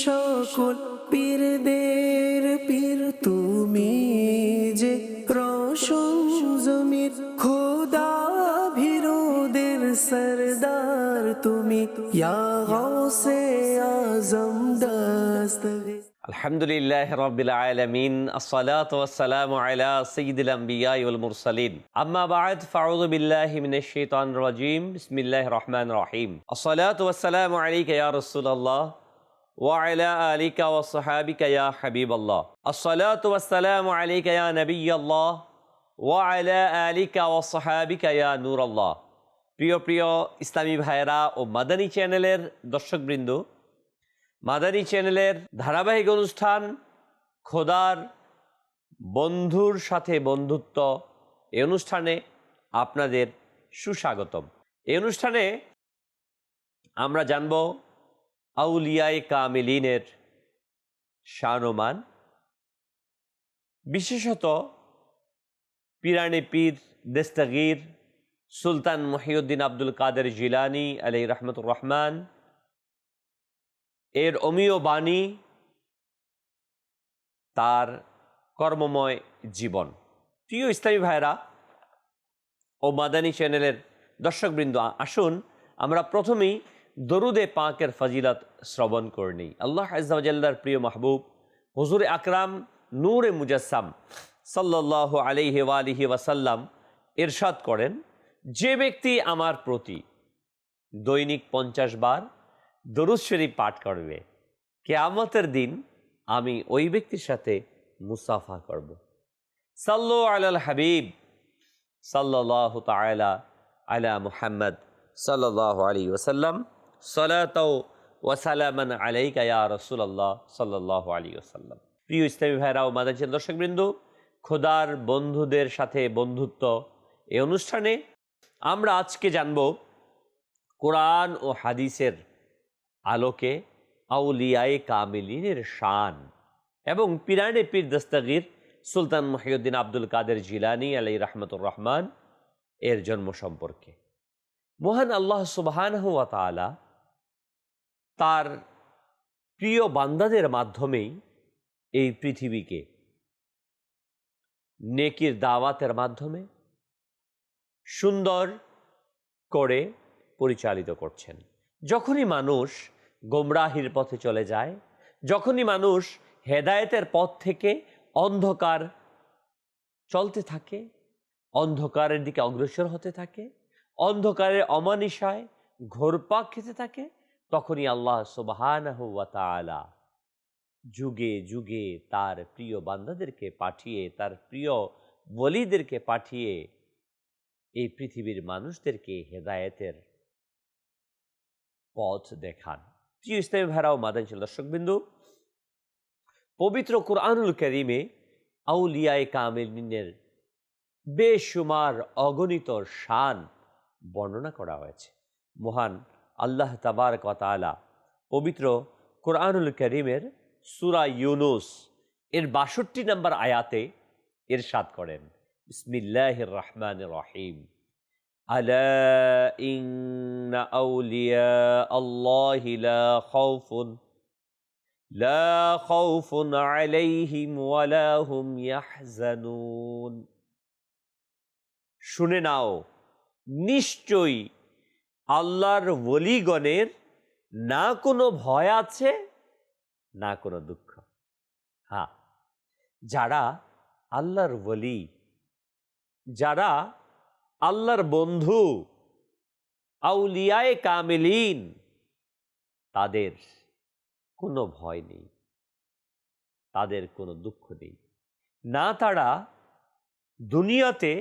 সকল পীরদের পীর, তুমি যে রসম খোদা ভিরোদের সরদার, তুমি আজম দস্তরে আলহামদুলিল্লাহ রবিল আলমিন আসসালাম আলা সঈদুল আম্বিয়া উল মুরসালিন। আম্মা বাদ, ফাউযু বিল্লাহি মিনাশ শাইতানির রাজিম, বিসমিল্লাহির রহমানির রহিম। আসসালাতু ওয়াসসালামু আলাইকা ওয়াইলা আলিকা ও প্রিয় প্রিয় ইসলামী ভাইরা ও মাদানী চ্যানেলের দর্শকবৃন্দ, মাদানী চ্যানেলের ধারাবাহিক অনুষ্ঠান খোদার বন্ধুর সাথে বন্ধুত্ব এই অনুষ্ঠানে আপনাদের সুস্বাগতম। এই অনুষ্ঠানে আমরা জানব আউলিয়ায় কামিলিনের শানমান। বিশেষত পিরানি পীর দেস্তগীর সুলতান মহিউদ্দিন আব্দুল কাদের জিলানি আলাই রহমতুর রহমান। এর অমীয় বাণী তার কর্মময় জীবন। প্রিয় ইসলামী ভাইরা ও মাদানী চ্যানেলের দর্শকবৃন্দ, আসুন আমরা প্রথমেই দরুদে পাকের ফজিলত শ্রবণ করনি। আল্লাহ আজাল্লার প্রিয় মাহবুব, হুজুর আকরাম নূরে মুজাসসাম সাল্লাহ আলিহি আলিহি ওয়াসাল্লাম এরশাদ করেন, যে ব্যক্তি আমার প্রতি দৈনিক পঞ্চাশ বার দরুদ শরীফ পাঠ করবে, কেয়ামতের দিন আমি ওই ব্যক্তির সাথে মুসাফা করব। সাল্লু আলাল হাবিব সাল্লাহ তালা আলা মুহাম্মদ সাল্লাহ আলী ওসাল্লাম সলাতাও ওয়াসালামান আলাইকা ইয়া রসুল্লাহ সাল্লাহ আলী ওসাল্লাম প্রিয় ইসলামী ভাইরা ও দর্শকবৃন্দ, খোদার বন্ধুদের সাথে বন্ধুত্ব এই অনুষ্ঠানে আমরা আজকে জানব কোরআন ও হাদিসের আলোকে আউলিয়ায়ে কামিলিনের শান এবং পিরানে পীর দস্তগীর সুলতান মহিউদ্দিন আব্দুল কাদের জিলানি আলাই রহমতুর রহমান এর জন্ম সম্পর্কে। মহান আল্লাহ সুবাহান হুয়া তালা তার প্রিয় বান্দাদের মাধ্যমেই এই পৃথিবীকে নেকির দাওয়াতের মাধ্যমে সুন্দর করে পরিচালিত করছেন। যখনই মানুষ গোমরাহির পথে চলে যায়, যখনই মানুষ হেদায়েতের পথ থেকে অন্ধকার চলতে থাকে, অন্ধকারের দিকে অগ্রসর হতে থাকে, অন্ধকারের অমানিসায় ঘোরপাক খেতে থাকে তখনই আল্লাহ সুবাহান তাআলা যুগে যুগে তার প্রিয় বান্দাদেরকে পাঠিয়ে, তার প্রিয় বলিদেরকে পাঠিয়ে এই পৃথিবীর মানুষদেরকে হেদায়েতের পথ দেখান। প্রিয় ইসলামী ভাড়াও মাদান ছিল দর্শকবিন্দু, পবিত্র কোরআনুল করিমে আউলিয়ায় কামিলিনের বেশুমার অগণিত শান বর্ণনা করা হয়েছে। মহান আল্লাহ তাবার কতালা পবিত্র কোরআনুল করিমের সুরা ইউনুস এর বাষট্টি নম্বর আয়াতে এরশাদ করেন বিসমিল্লাহ রহমান রহিম ألا إن أولياء الله لا خوف لا خوف عليهم ولا هم يحزنون শুনে নাও নিশ্চয়ই আল্লাহর ওলিগণের না কোনো ভয় আছে, না কোনো দুঃখ। হ্যাঁ যারা আল্লাহর ওলি, যারা আল্লাহর বন্ধু, আউলিয়ায় কামিলিন, তাদের কোনো ভয় নেই, তাদের কোনো দুঃখ নেই। না তারা দুনিয়াতে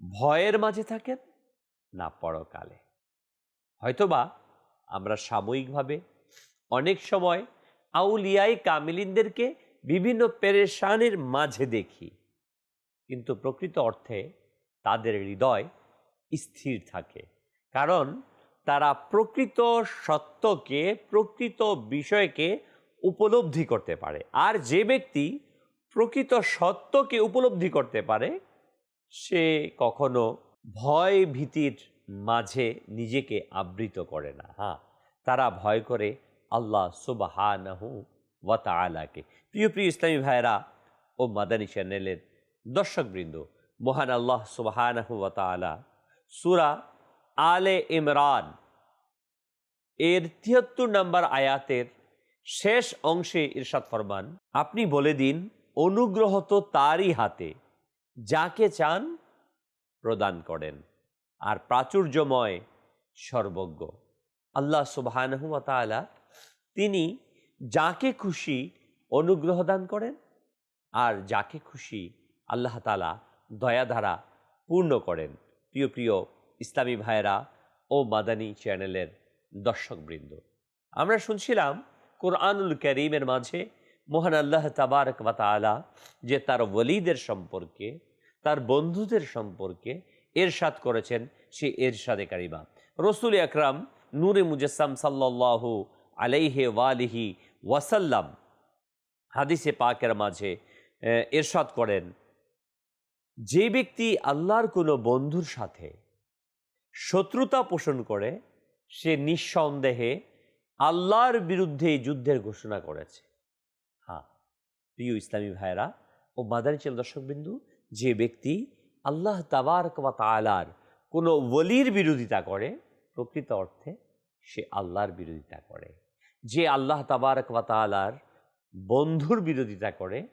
ভয়ের মাঝে থাকেন না পরকালে। হয়তোবা আমরা সাময়িকভাবে অনেক সময় আউলিয়াই কামিলিনদেরকে বিভিন্ন পেরেশানির মাঝে দেখি। কিন্তু প্রকৃত অর্থে তাদের হৃদয় স্থির থাকে। কারণ তারা প্রকৃত সত্যকে, প্রকৃত বিষয়কে উপলব্ধি করতে পারে। আর যে ব্যক্তি প্রকৃত সত্যকে উপলব্ধি করতে পারে, সে কখনো ভয় ভীতির মাঝে নিজেকে আবৃত করে না। হ্যাঁ তারা ভয় করে আল্লাহ সুবাহানাহু ওয়া তাআলাকে। প্রিয় প্রিয় ইসলামী ভাইরা ও মাদানী চ্যানেলের দর্শকবৃন্দ, মহান আল্লাহ সুবাহানাহু ওয়া তাআলা সূরা আলে ইমরান এর তিয়াত্তর নম্বর আয়াতের শেষ অংশে ইরশাদ ফরমান, আপনি বলে দিন, অনুগ্রহ তো তারই হাতে, যাকে চান প্রদান করেন। আর প্রাচুর্যময় সর্বজ্ঞ। আল্লাহ সুবহানাহু ওয়া তিনি যাকে খুশি অনুগ্রহ দান করেন আর যাকে খুশি আল্লাহ তালা দয়াধারা পূর্ণ করেন। প্রিয় প্রিয় ইসলামী ভাইয়েরা ও মাদানী চ্যানেলের দর্শকবৃন্দ, আমরা শুনছিলাম কোরআনুল করিমের মাঝে মহান আল্লাহ তাবারক তাআলা যে তার ওলিদের সম্পর্কে তার বন্ধুদের সম্পর্কে এরশাদ করেছেন সে এরশাদে কারিমা। রসুল আকরাম নূরে মুজাসসাম সাল্লাল্লাহু আলাইহে ওয়ালিহি ওয়াসাল্লাম হাদিসে পাকের মাঝে এরশাদ করেন, যে ব্যক্তি আল্লাহর কোনো বন্ধুর সাথে শত্রুতা পোষণ করে, সে নিঃসন্দেহে আল্লাহর বিরুদ্ধে যুদ্ধের ঘোষণা করেছে। হ্যাঁ প্রিয় ইসলামী ভাইরা ও মাদানী চেল দর্শকবিন্দু যে ব্যক্তি আল্লাহ তাবারক ওয়া তাআলার কোনো ওলির বিরোধিতা করে, প্রকৃত অর্থে সে আল্লাহর বিরোধিতা করে। যে আল্লাহ তাবারক ওয়া তাআলার বন্ধুর বিরোধিতা করে,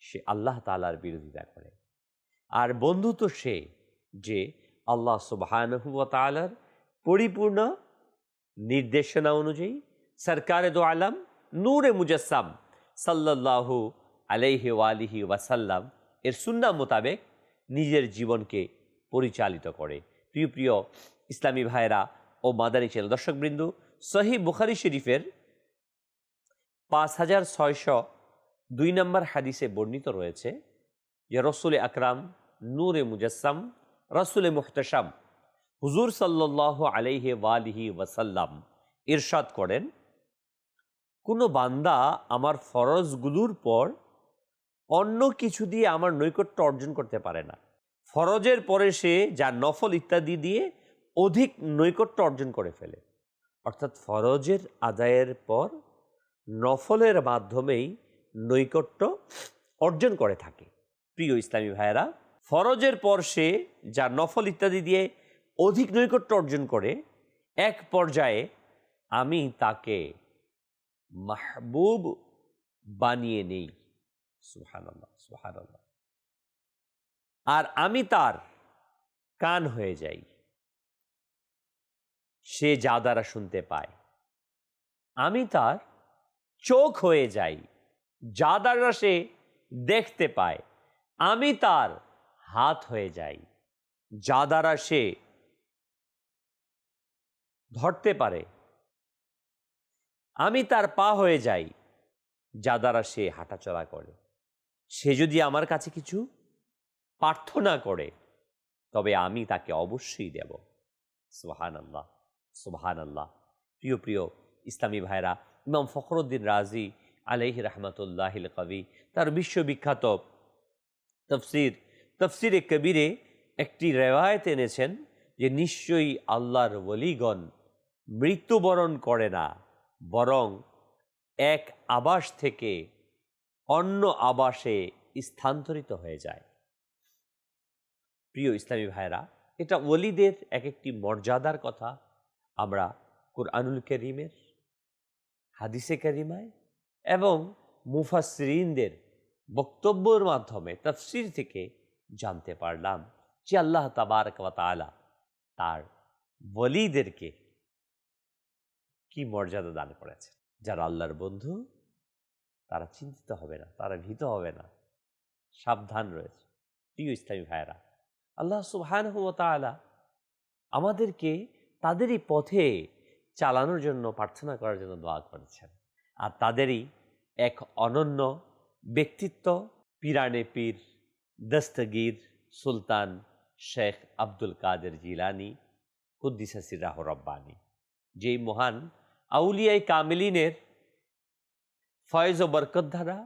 সে আল্লাহ তালার বিরোধিতা করে। আর বন্ধু তো সে যে আল্লাহ সুবহানাহু ওয়া তাআলার পরিপূর্ণ নির্দেশনা অনুযায়ী সরকারে দো আলম নূরে মুজাসসাম সাল্লাল্লাহু আলাইহি ওয়ালিহি ওয়াসাল্লাম এর সুন্না মোতাবেক নিজের জীবনকে পরিচালিত করে। প্রিয় প্রিয় ইসলামী ভাইরা ও মাদানী চ্যানেল দর্শকবৃন্দ, সহি বুখারি শরীফের পাঁচ হাজার ছয়শো দুই নম্বর হাদিসে বর্ণিত রয়েছে যে রসুল আকরাম নূরে মুজাসসাম, রসুল মুহতাসাম হুজুর সাল্লাহ আলাইহে ওয়ালিহি ওয়াসাল্লাম ইরশাদ করেন, কোনো বান্দা আমার ফরজগুলোর পর অন্য কিছু দিয়ে আমার নৈকট্য অর্জন করতে পারে না। ফরজের পরে সে যা নফল ইত্যাদি দিয়ে অধিক নৈকট্য অর্জন করে ফেলে। অর্থাৎ ফরজের আদায়ের পর নফলের মাধ্যমেই নৈকট্য অর্জন করে থাকে। প্রিয় ইসলামী ভাইয়েরা, ফরজের পর সে যা নফল ইত্যাদি দিয়ে অধিক নৈকট্য অর্জন করে, এক পর্যায়ে আমি তাকে মাহবুব বানিয়ে নেই। সুহানাল্লাহ সুহানাল্লাহ আর আমি তার কান হয়ে যাই। সে যা দ্বারা শুনতে পায়। আমি তার চোখ হয়ে যাই, যা দ্বারা সে দেখতে পায়। আমি তার হাত হয়ে যাই, যা দ্বারা সে ধরতে পারে। আমি তার পা হয়ে যাই, যা দ্বারা সে হাঁটাচলা করে। সে যদি আমার কাছে কিছু প্রার্থনা করে, তবে আমি তাকে অবশ্যই দেব। সুহান আল্লাহ সুহান আল্লাহ প্রিয় প্রিয় ইসলামী ভাইরা ইমাম ফখরুদ্দিন রাজি আলহি রহমতুল্লাহিল কবি, তার বিশ্ববিখ্যাত তফসির, তফসিরে কবিরে একটি রেওয়ায়ত এনেছেন যে নিশ্চয়ই আল্লাহর ওলিগণ মৃত্যুবরণ করে না, বরং এক আবাস থেকে অন্য আবাসে স্থানান্তরিত হয়ে যায়। প্রিয় ইসলামী ভাইরা এটা ওলিদের এক একটি মর্যাদার কথা। আমরা কুরআনুল করিমের, হাদিসে করিমায় এবং মুফাসরিনদের বক্তব্যের মাধ্যমে, তফসির থেকে জানতে পারলাম যে আল্লাহ তাবারক ওয়া তার বলিদেরকে কি মর্যাদা দান করেছে যারা আল্লাহর বন্ধু তারা চিন্তিত হবে না, তারা ভীত হবে না। সাবধান রয়েছে। প্রিয় ইসলামী ভাইয়েরা, আল্লাহ সুবহানাহু ওয়া তাআলা আমাদেরকে তাদেরই পথে চালানোর জন্য, প্রার্থনা করার জন্য দোয়া করেছেন। আর তাদেরই এক অনন্য ব্যক্তিত্ব, পিরানে পীর, দস্তগীর সুলতান শেখ আব্দুল কাদের জিলানি কুদ্দিসাসির রাহ রব্বানি। যেই মহান আউলিয়াই কামিলিনের ফয়েজ ও বরকত দ্বারা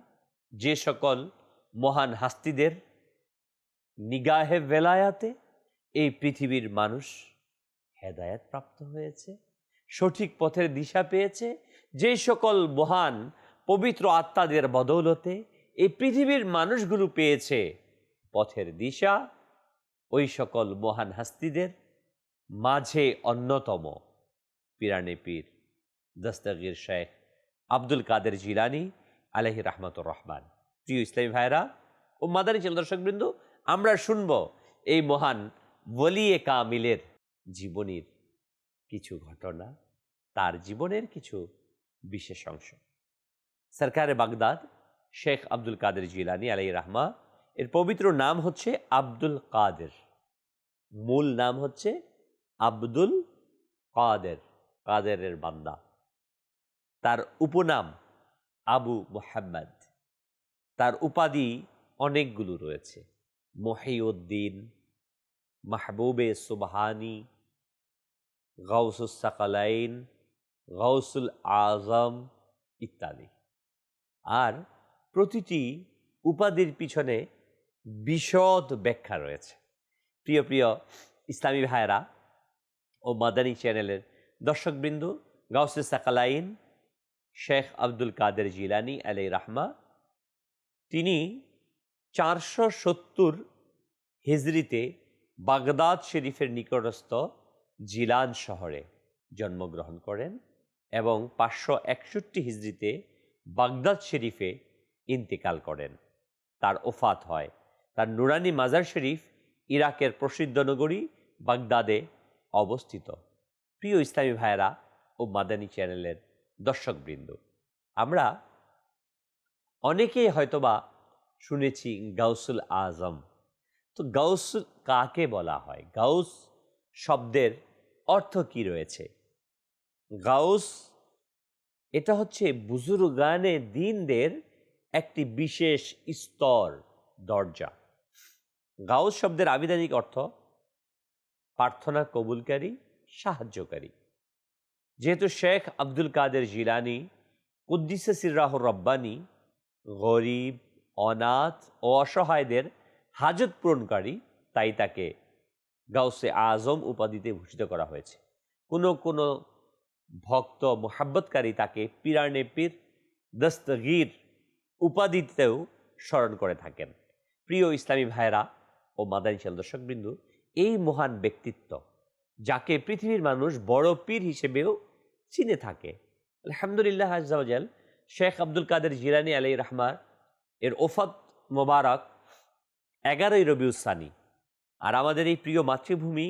যে সকল মহান হাস্তিদের নিগাহে বেলায়াতে এই পৃথিবীর মানুষ হেদায়াত প্রাপ্ত হয়েছে, সঠিক পথের দিশা পেয়েছে, যে সকল মহান পবিত্র আত্মাদের বদৌলতে এই পৃথিবীর মানুষগুলো পেয়েছে পথের দিশা, ওই সকল মহান হাস্তিদের মাঝে অন্যতম। পিরানে পীর, দস্তগীর শেখ আব্দুল কাদের জিলানি আলহি রহমতুর রহমান। প্রিয় ইসলামী ভাইরা ও মাদানী চেল দর্শকবৃন্দ, আমরা শুনব এই মহান বলিয়ে কামিলের জীবনীর কিছু ঘটনা, তার জীবনের কিছু বিশেষ অংশ। সরকারে Baghdad, Sheikh Abdul Qadir Jilani আলাই রাহমা, এর পবিত্র নাম হচ্ছে আব্দুল কাদের। মূল নাম হচ্ছে আব্দুল কাদের, কাদেরের বান্দা। তার উপনাম আবু মোহাম্মদ। তার উপাধি অনেকগুলো রয়েছে। মহিউদ্দিন, মাহবুবে সুবহানি সাকালাইন গৌসুল আজম ইত্যাদি। আর প্রতিটি উপাধির পিছনে বিশদ ব্যাখ্যা রয়েছে। প্রিয় প্রিয় ইসলামী ভাইয়েরা ও মাদানী চ্যানেলের দর্শকবৃন্দ Ghause সাকালাইন Sheikh Abdul Qadir Jilani আলাই রাহমা, তিনি চারশো সত্তর হিজরিতে বাগদাদ শরীফের নিকটস্থ জিলান শহরে জন্মগ্রহণ করেন এবং পাঁচশো একষট্টি হিজরিতে বাগদাদ শরীফে ইন্তেকাল করেন। তার ওফাত হয়। তার নুরানি মাজার শরীফ ইরাকের প্রসিদ্ধ নগরী বাগদাদে অবস্থিত। প্রিয় ইসলামী ভাইয়েরা ও মাদানী চ্যানেলের দর্শকবৃন্দ। আমরা অনেকেই হয়তোবা শুনেছি গাউসুল আজম। তো গাউস কাকে বলা হয়? গাউস শব্দের অর্থ কি রয়েছে? গাউস এটা হচ্ছে বুজুর্গানে দিনদের একটি বিশেষ স্তর, দরজা। গাউস শব্দের আবিধানিক অর্থ, প্রার্থনা কবুলকারী, সাহায্যকারী। যেহেতু শেখ আব্দুল কাদের জিলানি, কুদ্দিসে সিরাহ রব্বানি, গরিব, অনাথ ও অসহায়দের হাজত পূরণকারী, তাই তাকে গাউসে আজম উপাধিতে ভূষিত করা হয়েছে। কোনো কোনো ভক্ত মোহাব্বতকারী তাকে পিরানে পীর, দস্তগীর উপাধিতেও স্মরণ করে থাকেন। প্রিয় ইসলামী ভাইরা ও মাদানী চাল দর্শকবৃন্দু, এই মহান ব্যক্তিত্ব, যাকে পৃথিবীর মানুষ বড় পীর হিসেবেও চিনে থাকে। আলহামদুলিল্লাহ আজাল শেখ আব্দুল কাদের জিরানি আলী রহমার এর ওফাত মোবারক এগারোই রবিউসানি আর আমাদের এই প্রিয় মাতৃভূমি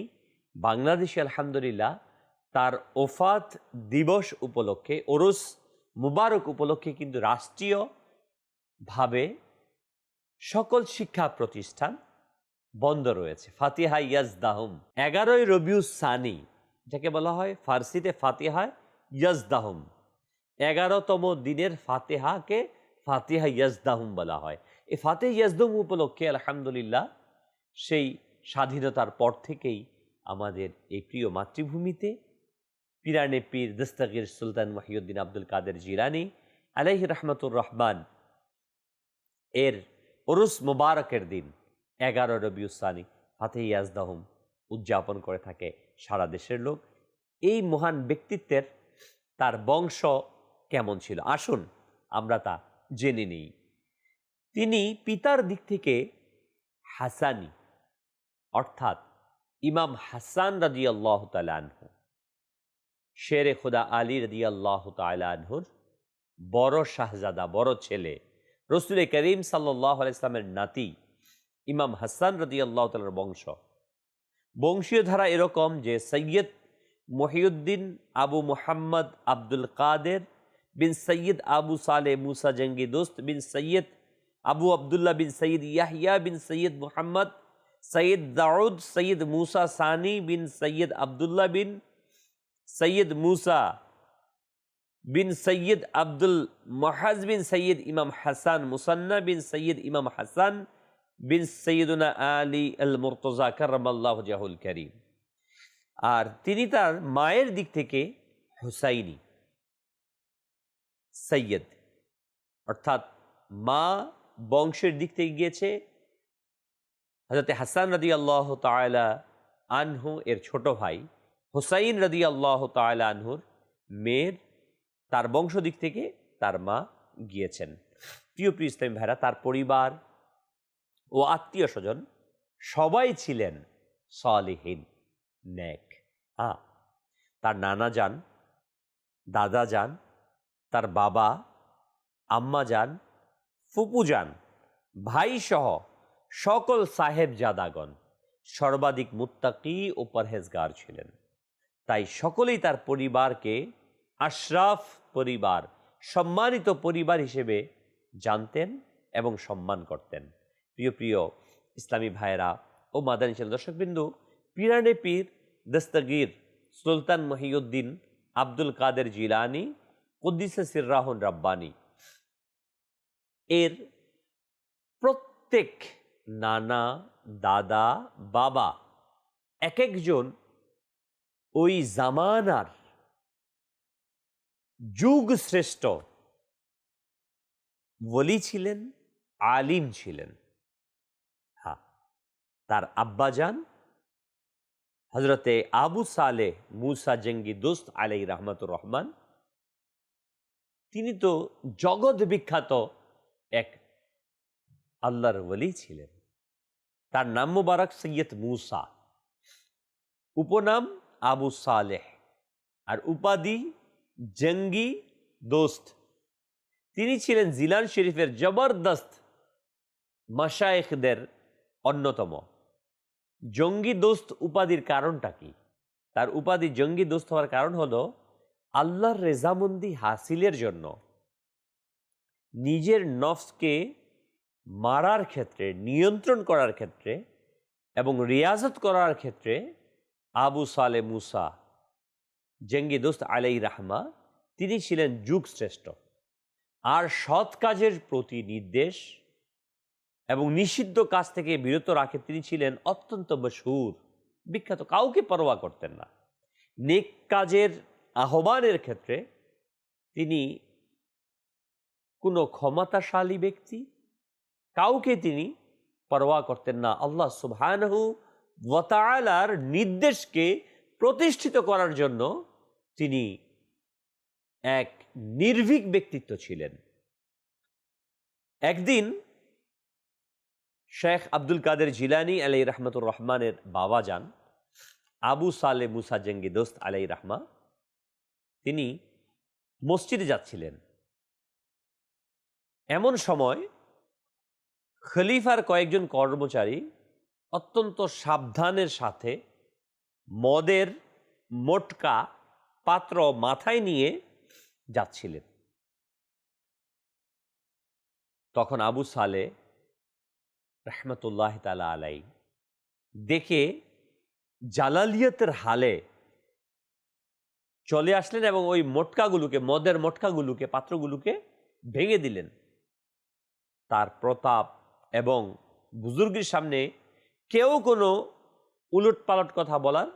বাংলাদেশে আলহামদুলিল্লাহ তার ওফাত দিবস উপলক্ষে, ওরস মুবারক উপলক্ষে কিন্তু রাষ্ট্রীয়ভাবে সকল শিক্ষা প্রতিষ্ঠান বন্ধ রয়েছে। ফাতিহা ইয়াজ ইয়াজদাহম। এগারোই রবিউস সানি, যাকে বলা হয় ফার্সিতে ফাতিহা ইয়াজদাহম। এগারোতম দিনের ফাতেহাকে ফাতেহা ইয়াজদাহুম বলা হয়। এই ফাতে ইয়াজদুম উপলক্ষে, আলহামদুলিল্লাহ, সেই স্বাধীনতার পর থেকেই আমাদের এই প্রিয় মাতৃভূমিতে পিরানে পীর দস্তগীর সুলতান মহিউদ্দিন আব্দুল কাদের জিরানি আলাইহি রহমতুর রহমান এর ওরুস মোবারকের দিন এগারো রবিউসানি ফাতে ইয়াজদাহুম উদযাপন করে থাকে সারা দেশের লোক। এই মহান ব্যক্তিত্বের তার বংশ কেমন ছিল? আসুন আমরা তা জেনে নিই। তিনি পিতার দিক থেকে হাসানি, অর্থাৎ ইমাম হাসান রাজি আল্লাহ তালানহু শেরে খুদা আলী রদি আল্লাহ তালানহুর বড় শাহজাদা, বড় ছেলে। রসুল করিম সাল্লাহ ইসলামের নাতি ইমাম হাসান রদি আল্লাহ তালার বংশ। বংশীয় ধারা এরকম যে সৈয়দ মহিউদ্দিন আবু মোহাম্মদ আব্দুল কাদের বিন সৈয়দ আবু সালে মুসা জঙ্গি দোস্ত বিন সৈয়দ আবু আবদুল্লাহ বিন সৈয়দ ইয়াহিয়া বিন সৈয়দ মোহাম্মদ সৈয়দ দাউদ সৈয়দ মুসা সানি বিন সৈয়দ আবদুল্লাহ বিন সৈয়দ মুসা বিন সৈয়দ আব্দুল মহাজ বিন সৈয়দ ইমাম হাসান মুসান্না বিন সৈয়দ ইমাম হাসান বিন সৈয়দুনা আলী আল মুরতজা করমাল্লাহ জাহুল করিম আর তিনি তার মায়ের দিক থেকে হুসাইনি, সৈয়দ। অর্থাৎ মা বংশের দিক থেকে গিয়েছে। হজরত হাসান রদি আল্লাহ তালা আনহু এর ছোট ভাই, হুসাইন রদি আল্লাহ তালা আনহুর মেয়ের তার বংশ দিক থেকে তার মা গিয়েছেন। প্রিয় প্রিয় ইসলাম ভাইরা, তার পরিবার ও আত্মীয় স্বজন সবাই ছিলেন সলিহীন ন্যাক হ্যাঁ তার নানা যান, দাদা যান, তার বাবা, আম্মা যান, ফুপু যান, ভাই সহ সকল সাহেব জাদাগণ সর্বাধিক মুত্তাকি ও পরহেজগার ছিলেন। তাই সকলেই তার পরিবারকে আশরাফ পরিবার, সম্মানিত পরিবার হিসেবে জানতেন এবং সম্মান করতেন। প্রিয় প্রিয় ইসলামী ভাইয়েরা ও মাদানী ছিল দর্শকবিন্দু পিরানে পীর দস্তগীর সুলতান মহিউদ্দিন আব্দুল কাদের জিলানি, কুদ্দিসে সিররাহন রাব্বানি। এর প্রত্যেক নানা, দাদা, বাবা এক একজন ওই জামানার যুগ শ্রেষ্ঠ ওলি ছিলেন, আলিম ছিলেন। হ্যাঁ তার আব্বাজান হজরতে আবু সালে মুসা জঙ্গি দোস্ত আলাই রহমতুর রহমান, তিনি তো জগৎ বিখ্যাত এক আল্লাহর ওলি ছিলেন। তার নাম মুবারক সৈয়দ মুসা। উপনাম আবু সালেহ আর উপাধি জঙ্গি দোস্ত। তিনি ছিলেন জিলান শরীফের জবরদস্ত মাসায়েখদের অন্যতম। জঙ্গি দোস্ত উপাধির কারণটা কি? তার উপাধি জঙ্গি দোস্ত হওয়ার কারণ হলো, আল্লাহর রেজামন্দি হাসিলের জন্য নিজের নফসকে মারার ক্ষেত্রে, নিয়ন্ত্রণ করার ক্ষেত্রে এবং রিয়াজত করার ক্ষেত্রে আবু সালে মুসা, জঙ্গি দোস্ত আলাই রাহমা, তিনি ছিলেন যুগ শ্রেষ্ঠ আর সৎ কাজের প্রতি নির্দেশ এবং নিষিদ্ধ কাজ থেকে বিরত রাখে তিনি ছিলেন অত্যন্ত মশহুর বিখ্যাত, কাউকে পরোয়া করতেন না। নেক কাজের আহ্বানের ক্ষেত্রে তিনি কোনো ক্ষমতাশালী ব্যক্তি, কাউকে তিনি পরোয়া করতেন না। আল্লাহ সুবহানহু ওয়াতালার নির্দেশকে প্রতিষ্ঠিত করার জন্য তিনি এক নির্ভীক ব্যক্তিত্ব ছিলেন। একদিন শেখ আব্দুল কাদের জিলানি আলাই রহমতুর রহমানের বাবা যান, আবু সালে মুসা জঙ্গি দোস্ত আলাই রহমা, তিনি মসজিদে যাচ্ছিলেন। এমন সময় খলিফার কয়েকজন কর্মচারী অত্যন্ত সাবধানের সাথে মদের মোটকা পাত্র মাথায় নিয়ে যাচ্ছিলেন। তখন আবু সালে রহমতুল্লাহ তালা আলাই দেখে জালালিয়তের হালে চলে আসলেন এবং ওই মোটকাগুলোকে, মদের মোটকাগুলোকে, পাত্রগুলোকে ভেঙে দিলেন। তার প্রতাপ এবং বুজুর্গের সামনে কেউ কোনো উলট পালট কথা বলার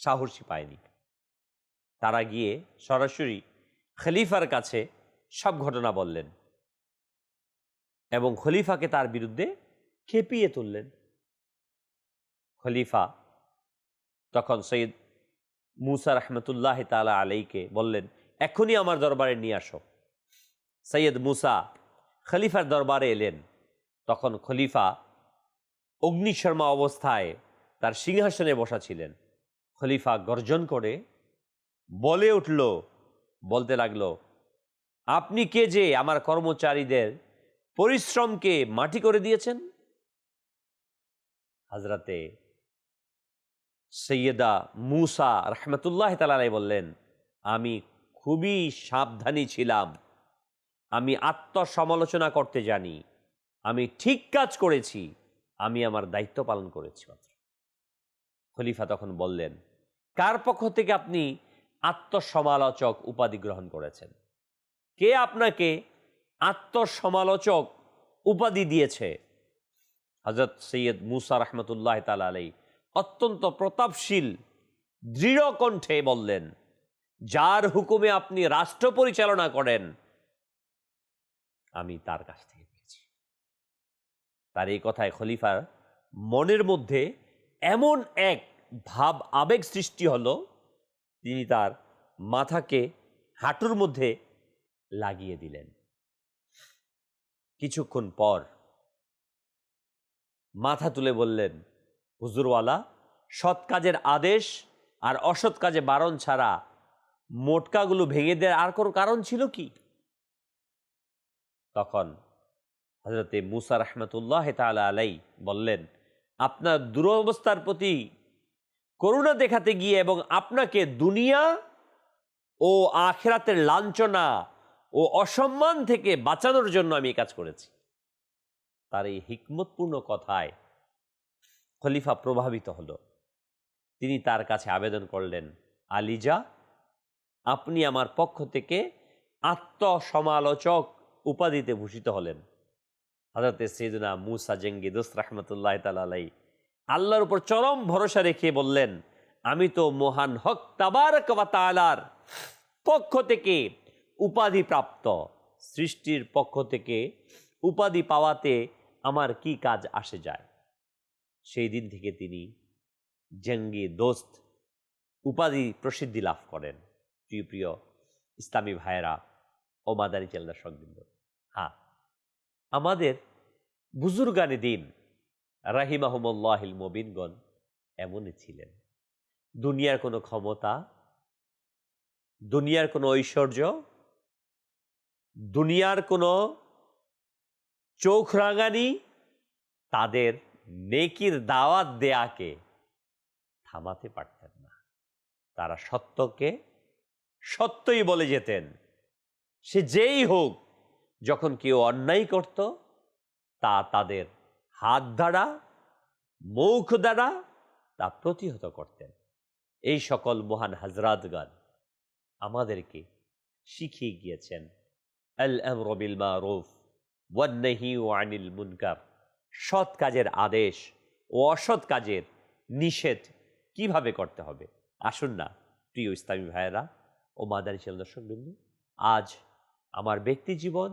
সাহসী পায়নি। তারা গিয়ে সরাসরি খলিফার কাছে সব ঘটনা বললেন এবং খলিফাকে তার বিরুদ্ধে খেপিয়ে তুললেন। খলিফা তখন সৈয়দ মুসা রহমতুল্লাহ তালা আলাইকে বললেন, এখনই আমার দরবারে নিয়ে আসো। সৈয়দ মুসা খলিফার দরবারে এলেন। তখন খলিফা অগ্নিশর্মা অবস্থায় তার সিংহাসনে বসা ছিলেন। খলিফা গর্জন করে বলে উঠল, বলতে লাগল, আপনি কে যে আমার কর্মচারীদের পরিশ্রমকে মাটি করে দিয়েছেন? হাজরাতে সৈয়দা মুসা রহমতুল্লাহ তালাই বললেন, আমি খুবই সাবধানী ছিলাম। আমি আত্মসমালোচনা করতে জানি। আমি ঠিক কাজ করেছি। আমি আমার দায়িত্ব পালন করেছি মাত্র। খলিফা তখন বললেন, কার পক্ষ থেকে আপনি আত্মসমালোচক উপাধি গ্রহণ করেছেন? কে আপনাকে আত্মসমালোচক উপাধি দিয়েছে? হজরত সৈয়দ মুসা রহমতুল্লাহ তালা আলাই অত্যন্ত প্রতাপশীল, দৃঢ় কণ্ঠে বললেন, যার হুকুমে আপনি রাষ্ট্র পরিচালনা করেন, আমি তার কাছ থেকে পেয়েছি। তার এই কথায় খলিফার মনের মধ্যে এমন এক ভাব, আবেগ সৃষ্টি হলো, তিনি তার মাথাকে হাঁটুর মধ্যে লাগিয়ে দিলেন। কিছুক্ষণ পর মাথা তুলে বললেন, হুজুরওয়ালা, সৎ কাজের আদেশ আর অসৎ কাজে বারণ ছাড়া মোটকাগুলো ভেঙে দেওয়ার আর কোনো কারণ ছিল কি? তখন হজরতে মুসা রহমতুল্লাহ তালা আলাই বললেন, আপনার দুরবস্থার প্রতি করুণা দেখাতে গিয়ে এবং আপনাকে দুনিয়া ও আখেরাতের লাঞ্ছনা ও অসম্মান থেকে বাঁচানোর জন্য আমি কাজ করেছি। তার এই হিকমতপূর্ণ কথায় খলিফা প্রভাবিত হলো। তিনি তার কাছে আবেদন করলেন আলিজা আপনি আমার পক্ষ থেকে আত্মসমালোচক উপাধিতে ভূষিত হলেন। হজরতে সৈদুনা মুসা জেঙ্গি দোস রহমতুল্লাহ তালাই আল্লাহর উপর চরম ভরসা রেখে বললেন, আমি তো মহান হক তাবারক ওয়া তাআলার পক্ষ থেকে উপাধি প্রাপ্ত। সৃষ্টির পক্ষ থেকে উপাধি পাওয়াতে আমার কি কাজ আসে যায়? সেই দিন থেকে তিনি জঙ্গি দোস্ত উপাধি প্রসিদ্ধি লাভ করেন। প্রিয় প্রিয় ইসলামী ভাইয়েরা, ও মাদারি চেলদার সঙ্গিন্দ হ্যাঁ আমাদের বুজুর্গানি দিন রাহিম রাহিমাহমুল্লাহিল মবিনগণ এমনই ছিলেন। দুনিয়ার কোনো ক্ষমতা, দুনিয়ার কোনো ঐশ্বর্য, দুনিয়ার কোনো চোখ রাঙানি, তাদের নেকির দাওয়াত দেয়াকে থামাতে পারতেন না। তারা সত্যকে সত্যই বলে যেতেন। সে যেই হোক, যখন কেউ অন্যায় করত, তা তাদের হাত দ্বারা, মুখ দ্বারা তা প্রতিহত করতেন। এই সকল মহান হাজরাতগান আমাদেরকে শিখিয়ে গিয়েছেন আল আমরবিল মারুফ ওয়ান্নাহি আনিল মুনকার। সৎ কাজের আদেশ ও অসৎ কাজের নিষেধ কীভাবে করতে হবে? আসুন না, প্রিয় ইসলামী ভাইয়েরা ও মাদানী ছেলে দর্শকবৃন্দ, আজ আমার ব্যক্তি জীবন,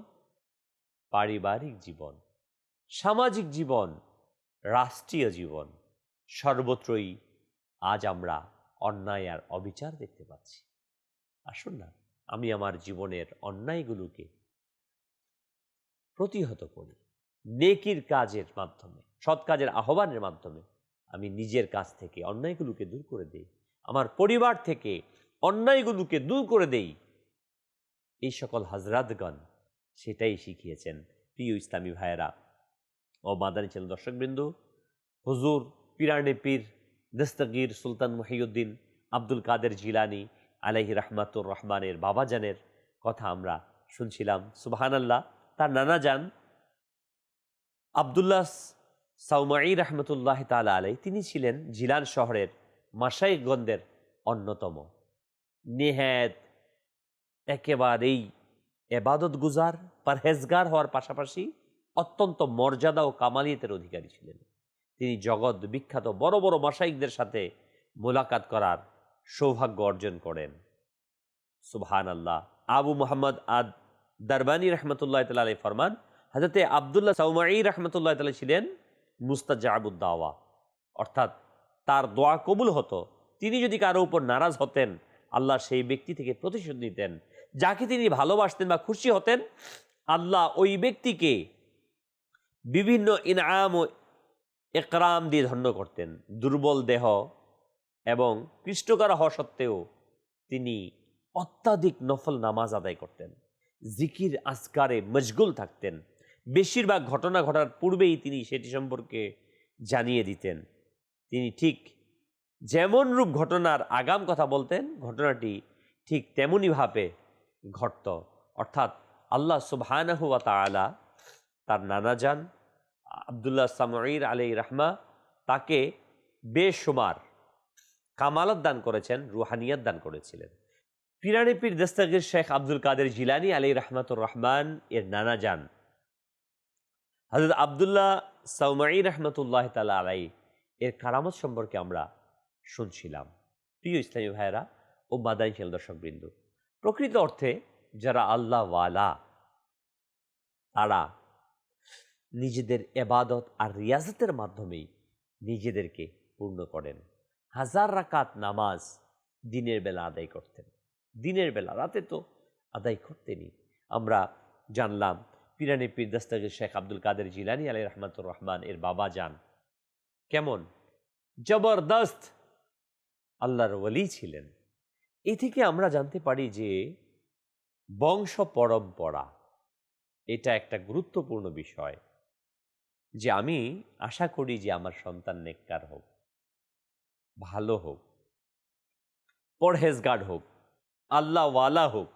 পারিবারিক জীবন, সামাজিক জীবন, রাষ্ট্রীয় জীবন, সর্বত্রই আজ আমরা অন্যায় আর অবিচার দেখতে পাচ্ছি। আসুন না, আমি আমার জীবনের অন্যায়গুলোকে প্রতিহত করি। নেকির কাজের মাধ্যমে, সৎ কাজের আহ্বানের মাধ্যমে আমি নিজের কাছ থেকে অন্যায়গুলোকে দূর করে দেই। আমার পরিবার থেকে অন্যায়গুলোকে দূর করে দেই। এই সকল হাজরাতগণ সেটাই শিখিয়েছেন প্রিয় ইসলামী ভাইয়েরা। ও মাদানী ছেলে দর্শকবৃন্দ, হুজুর, পিরানে পীর, দস্তগীর সুলতান মহিউদ্দিন, আব্দুল কাদের জিলানি আলাহি রহমাতুর রহমানের বাবাজানের কথা আমরা শুনছিলাম। সুবাহান আল্লাহ তার নানা যান আবদুল্লাহ সাউমাই রহমতুল্লাহ তালা আলাই তিনি ছিলেন জিলান শহরের মাসাইগঞ্জের অন্যতম। নেহাত একেবারেই এবাদত গুজার, পারহেজগার হওয়ার পাশাপাশি অত্যন্ত মর্যাদা ও কামালিয়তের অধিকারী ছিলেন। তিনি জগৎ বিখ্যাত বড় বড় মাসাইকদের সাথে মোলাকাত করার সৌভাগ্য অর্জন করেন। সুবহান আল্লাহ আবু মোহাম্মদ আদ দারবানি রহমতুল্লাহ তালা আলাই ফরমান হাজরতে আবদুল্লাহ সৌমাই রহমতুল্লাহ তালা ছিলেন মুস্তাজাবুদ্দাওয়া। অর্থাৎ তার দোয়া কবুল হতো। তিনি যদি কারও উপর নারাজ হতেন, আল্লাহ সেই ব্যক্তি থেকে প্রতিশোধ নিতেন। যাকে তিনি ভালোবাসতেন বা খুশি হতেন, আল্লাহ ওই ব্যক্তিকে বিভিন্ন ইনআম ও একরাম দিয়ে ধন্য করতেন। দুর্বল দেহ এবং কৃষ্টকার হওয়া সত্ত্বেও তিনি অত্যাধিক নফল নামাজ আদায় করতেন। জিকির আসকারে মশগুল থাকতেন। বেশিরভাগ ঘটনা ঘটার পূর্বেই তিনি সেটি সম্পর্কে জানিয়ে দিতেন। তিনি ঠিক যেমন রূপ ঘটনার আগাম কথা বলতেন, ঘটনাটি ঠিক তেমনইভাবে ঘটত। অর্থাৎ আল্লাহ সুবহানাহু ওয়া তাআলা তার নানা যান আবদুল্লাহ সামঈর আলী রাহমা, তাকে বেশুমার কামালত দান করেছেন, রুহানিয়াত দান করেছিলেন। পিরানি পীর দস্তগীর শেখ আব্দুল কাদের জিলানি আলী রহমাতুর রহমান এর নানা যান হজরত আবদুল্লাহ সাউমাই রহমতুল্লাহ তালা আলাই এর কারামত সম্পর্কে আমরা শুনছিলাম। প্রিয় ইসলামী ভাইয়েরা ও মাদানী খেল দর্শকবৃন্দ, প্রকৃত অর্থে যারা আল্লাহ ওয়ালা, তারা নিজেদের এবাদত আর রিয়াজতের মাধ্যমেই নিজেদেরকে পূর্ণ করেন। হাজার রাকাত নামাজ দিনের বেলা আদায় করতেন। দিনের বেলা, রাতে তো আদায় করতেনি আমরা জানলাম, পিরানি পীর দস্তগীর শেখ আব্দুল কাদের জিলানি আলী রহমাতুর রহমান এর বাবা যান। কেমন? জবরদস্ত! আল্লাহর ওলি ছিলেন। এ থেকে আমরা জানতে পারি যে বংশ পরম্পরা, এটা একটা গুরুত্বপূর্ণ বিষয় যে আমি আশা করি যে আমার সন্তান নেককার হোক, ভালো হোক, পরহেজগার হোক আল্লাহওয়ালা হোক।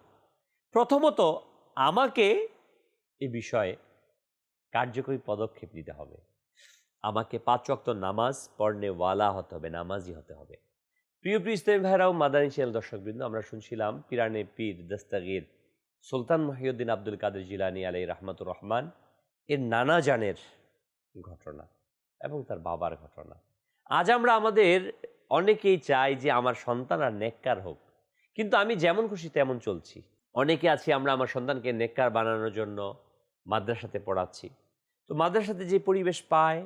প্রথমত আমাকে এ বিষয়ে কার্যকরী পদক্ষেপ নিতে হবে। আমাকে পাঁচ ওয়াক্ত নামাজ পড়নে ওয়ালা হতে হবে, নামাজি হতে হবে। প্রিয় প্রিয় ইসলামী ভাইরাও, মাদানী শেল দর্শকবৃন্দ, আমরা শুনছিলাম পিরানে পীর, দস্তগীর সুলতান মহিউদ্দিন আব্দুল কাদের জিলানি আলাই রহমাতুর রহমান এর নানা জানের ঘটনা এবং তার বাবার ঘটনা। আজ আমরা আমাদের অনেকেই চাই যে আমার সন্তান আর নেককার হোক। কিন্তু আমি যেমন খুশি তেমন চলছি। অনেকে আছি, আমরা আমার সন্তানকে নেককার বানানোর জন্য মাদ্রাসাতে পড়াচ্ছি। তো মাদ্রাসাতে যে পরিবেশ পায়,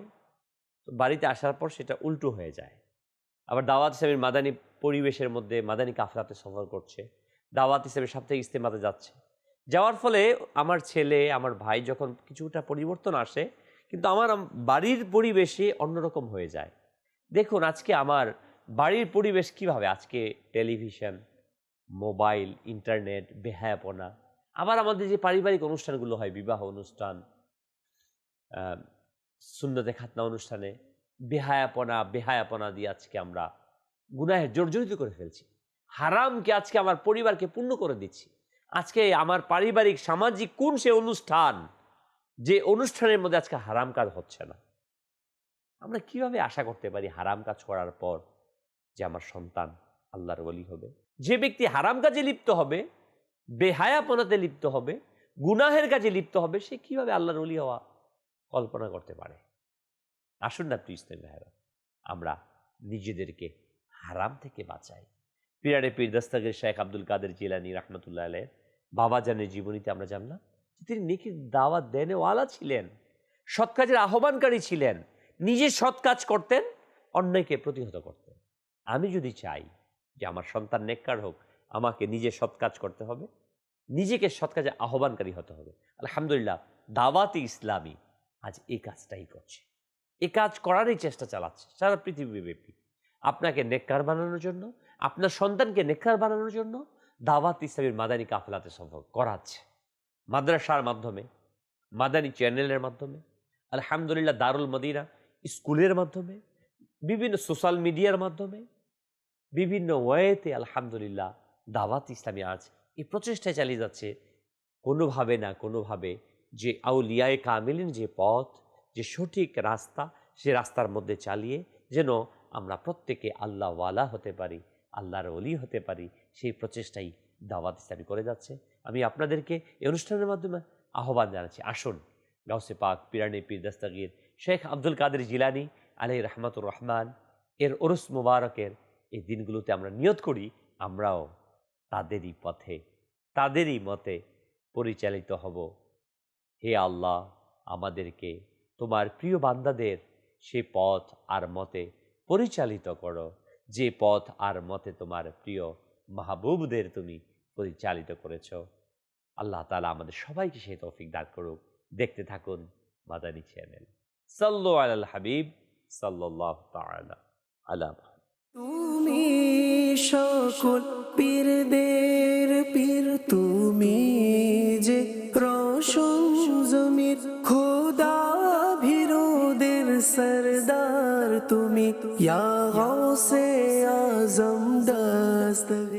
তো বাড়িতে আসার পর সেটা উল্টো হয়ে যায়। আবার দাওয়াত ইসলামের মাদানী পরিবেশের মধ্যে মাদানী কাফলাতে সফর করছে। দাওয়াত ইসলামের সাপ্তাহিক ইস্তেমাতে যাচ্ছে। যাওয়ার ফলে আমার ছেলে, আমার ভাই যখন কিছুটা পরিবর্তন আসে, কিন্তু আমার বাড়ির পরিবেশে অন্যরকম হয়ে যায়। দেখুন, আজকে আমার বাড়ির পরিবেশ কীভাবে? আজকে টেলিভিশন মোবাইল, ইন্টারনেট, বেহায়াপনা। আবার আমাদের যে পারিবারিক অনুষ্ঠানগুলো হয়, বিবাহ অনুষ্ঠান সুন্নতে খাতনা অনুষ্ঠানে, বেহায়াপনা বেহায়াপনা দিয়ে আজকে আমরা গুনাহে জর্জরিত করে ফেলছি। হারামকে আজকে আমার পরিবারকে পূর্ণ করে দিচ্ছি। আজকে আমার পারিবারিক, সামাজিক কোন সে অনুষ্ঠান, যে অনুষ্ঠানের মধ্যে আজকে হারাম কাজ হচ্ছে না। আমরা কীভাবে আশা করতে পারি হারাম কাজ করার পর যে আমার সন্তান আল্লাহর বলি হবে? যে ব্যক্তি হারাম কাজে লিপ্ত হবে, বেহায়াপনাতে লিপ্ত হবে, গুনাহের কাজে লিপ্ত হবে, সে কীভাবে আল্লাহর অলি হওয়া কল্পনা করতে পারে? আসুন না প্রিয় ইসলাম ভাইরা আমরা নিজেদেরকে হারাম থেকে বাঁচাই। পিরারে পীর দস্তাগের শেখ আব্দুল কাদের জিলানি রহমতুল্লাহ আলের বাবা জানের জীবনীতে আমরা জানলাম তিনি নেকির দাওয়াত দেনেওয়ালা ছিলেন, সৎ কাজের আহ্বানকারী ছিলেন, নিজে সৎ কাজ করতেন অন্যায়কে প্রতিহত করতেন। আমি যদি চাই যে আমার সন্তান নেককার হোক, আমাকে নিজে সৎ কাজ করতে হবে, নিজেকে সৎ কাজে আহ্বানকারী হতে হবে। আলহামদুলিল্লাহ দাওয়াতে ইসলামী, আজ এই কাজটাই করছে। এ কাজ করারই চেষ্টা চালাচ্ছে সারা পৃথিবীব্যাপী। আপনাকে নেককার বানানোর জন্য, আপনার সন্তানকে নেককার বানানোর জন্য দাওয়াত ইসলামীর মাদানী কাফলাতে সম্ভব করাচ্ছে। মাদ্রাসার মাধ্যমে, মাদানী চ্যানেলের মাধ্যমে, আলহামদুলিল্লাহ, দারুল মদিনা স্কুলের মাধ্যমে, বিভিন্ন সোশ্যাল মিডিয়ার মাধ্যমে বিভিন্ন ওয়েতে আলহামদুলিল্লাহ দাওয়াত ইসলামী আজ এই প্রচেষ্টায় চালিয়ে যাচ্ছে। কোনোভাবে না কোনোভাবে যে আউলিয়ায় কামিলিন যে পথ, যে সঠিক রাস্তা, সে রাস্তার মধ্যে চালিয়ে যেন আমরা প্রত্যেকে আল্লাহওয়ালা হতে পারি, আল্লাহর অলি হতে পারি, সেই প্রচেষ্টাই দাওয়াত ইসলামী করে যাচ্ছে। আমি আপনাদেরকে এই অনুষ্ঠানের মাধ্যমে আহ্বান জানাচ্ছি, আসুন গাউসে পাক পিরানি পীর দস্তগীর শেখ আব্দুল কাদের জিলানি আলী রহমাতুর রহমান, এর ওরস মুবারকের এই দিনগুলোতে আমরা নিয়ত করি, আমরাও তাদেরই পথে, তাদেরই মতে পরিচালিত হব। হে আল্লাহ, আমাদেরকে তোমার প্রিয় বান্দাদের সে পথ আর মতে পরিচালিত করো। যে পথ আর মতে তোমার প্রিয় মাহবুবদের তুমি পরিচালিত করেছ। আল্লাহ তালা আমাদের সবাইকে সেই তৌফিক দান করুক। দেখতে থাকুন মাদানী চ্যানেল। সাল্লু আল হাবিব সাল্লাহ আলা। তুমি সকল পীরদের পীর, তুমি যে রোশন জমির খোদা ভিরোদের সরদার, তুমি ইয়া গৌসে আজম দস্তগীর